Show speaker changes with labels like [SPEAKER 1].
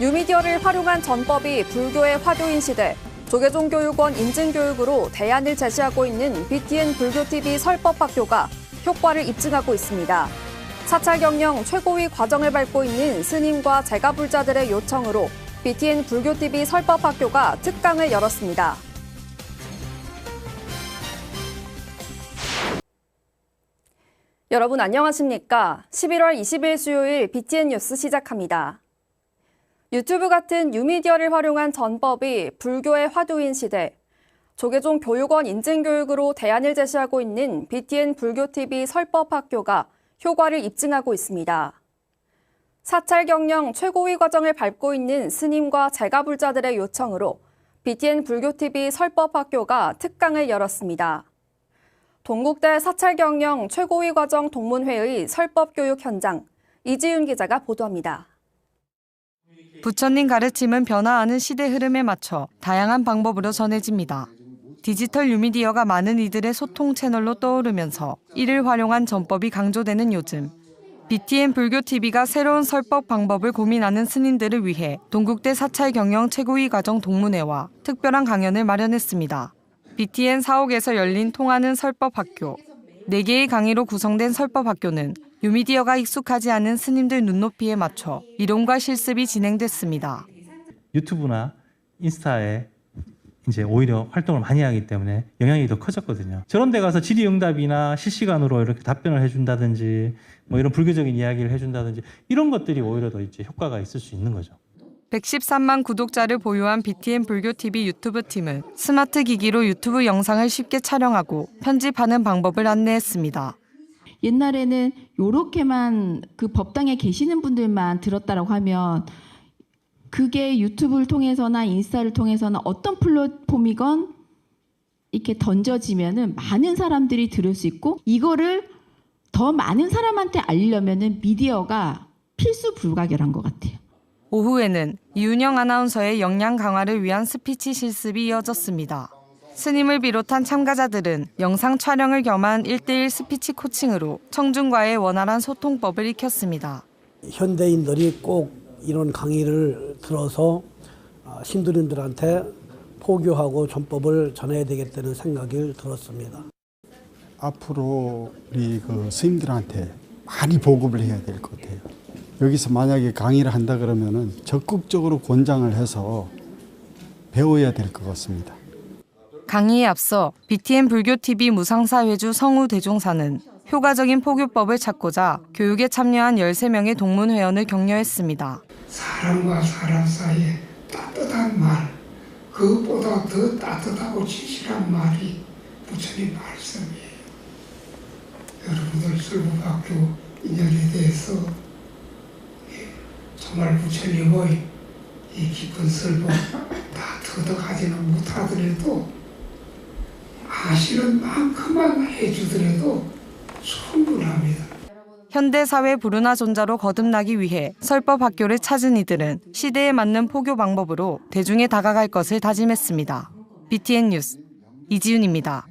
[SPEAKER 1] 뉴미디어를 활용한 전법이 불교의 화두인 시대 조계종 교육원 인증 교육으로 대안을 제시하고 있는 BTN 불교TV 설법학교가 효과를 입증하고 있습니다. 사찰 경영 최고위 과정을 밟고 있는 스님과 제가불자들의 요청으로 BTN 불교TV 설법학교가 특강을 열었습니다. 여러분 안녕하십니까? 11월 20일 수요일 BTN 뉴스 시작합니다. 유튜브 같은 뉴미디어를 활용한 전법이 불교의 화두인 시대, 조계종 교육원 인증교육으로 대안을 제시하고 있는 BTN 불교TV 설법학교가 효과를 입증하고 있습니다. 사찰 경영 최고위 과정을 밟고 있는 스님과 제가불자들의 요청으로 BTN 불교TV 설법학교가 특강을 열었습니다. 동국대 사찰 경영 최고위 과정 동문회의 설법교육 현장 이지윤 기자가 보도합니다.
[SPEAKER 2] 부처님 가르침은 변화하는 시대 흐름에 맞춰 다양한 방법으로 전해집니다. 디지털 뉴미디어가 많은 이들의 소통 채널로 떠오르면서 이를 활용한 전법이 강조되는 요즘 BTN 불교 TV가 새로운 설법 방법을 고민하는 스님들을 위해 동국대 사찰 경영 최고위 과정 동문회와 특별한 강연을 마련했습니다. BTN 사옥에서 열린 통하는 설법 학교 4개의 강의로 구성된 설법 학교는 뉴미디어가 익숙하지 않은 스님들 눈높이에 맞춰 이론과 실습이 진행됐습니다.
[SPEAKER 3] 유튜브나 인스타에 이제 오히려 활동을 많이 하기 때문에 영향이 더 커졌거든요. 저런 데 가서 질의응답이나 실시간으로 이렇게 답변을 해준다든지 뭐 이런 불교적인 이야기를 해준다든지 이런 것들이 오히려 더 이제 효과가 있을 수 있는 거죠.
[SPEAKER 2] 113만 구독자를 보유한 BTN 불교 TV 유튜브 팀은 스마트 기기로 유튜브 영상을 쉽게 촬영하고 편집하는 방법을 안내했습니다.
[SPEAKER 4] 옛날에는 요렇게만 그 법당에 계시는 분들만 들었다라고 하면 그게 유튜브를 통해서나 인스타를 통해서나 어떤 플랫폼이건 이렇게 던져지면은 많은 사람들이 들을 수 있고 이거를 더 많은 사람한테 알리려면은 미디어가 필수 불가결한 것 같아요.
[SPEAKER 2] 오후에는 이윤영 아나운서의 역량 강화를 위한 스피치 실습이 이어졌습니다. 스님을 비롯한 참가자들은 영상 촬영을 겸한 1대1 스피치 코칭으로 청중과의 원활한 소통법을 익혔습니다.
[SPEAKER 5] 현대인들이 꼭 이런 강의를 들어서 아, 신도림들한테 포교하고 전법을 전해야 되겠다는 생각이 들었습니다.
[SPEAKER 6] 앞으로 우리 그 스님들한테 많이 보급을 해야 될 것 같아요. 여기서 만약에 강의를 한다 그러면은 적극적으로 권장을 해서 배워야 될 것 같습니다.
[SPEAKER 2] 강의에 앞서 BTN 불교TV 무상사회주 성우 대종사는 효과적인 포교법을 찾고자 교육에 참여한 13명의 동문회원을 격려했습니다.
[SPEAKER 7] 사람과 사람 사이에 따뜻한 말, 그것보다 더 따뜻하고 진실한 말이 부처님 말씀이에요. 여러분들 설국학교 인연에 대해서 예, 정말 부처님의 이 깊은 설법 다 터득하지는 못하더라도 아시는 만큼만 해주더라도 충분합니다.
[SPEAKER 2] 현대사회 불운하 존자로 거듭나기 위해 설법학교를 찾은 이들은 시대에 맞는 포교 방법으로 대중에 다가갈 것을 다짐했습니다. BTN 뉴스 이지윤입니다.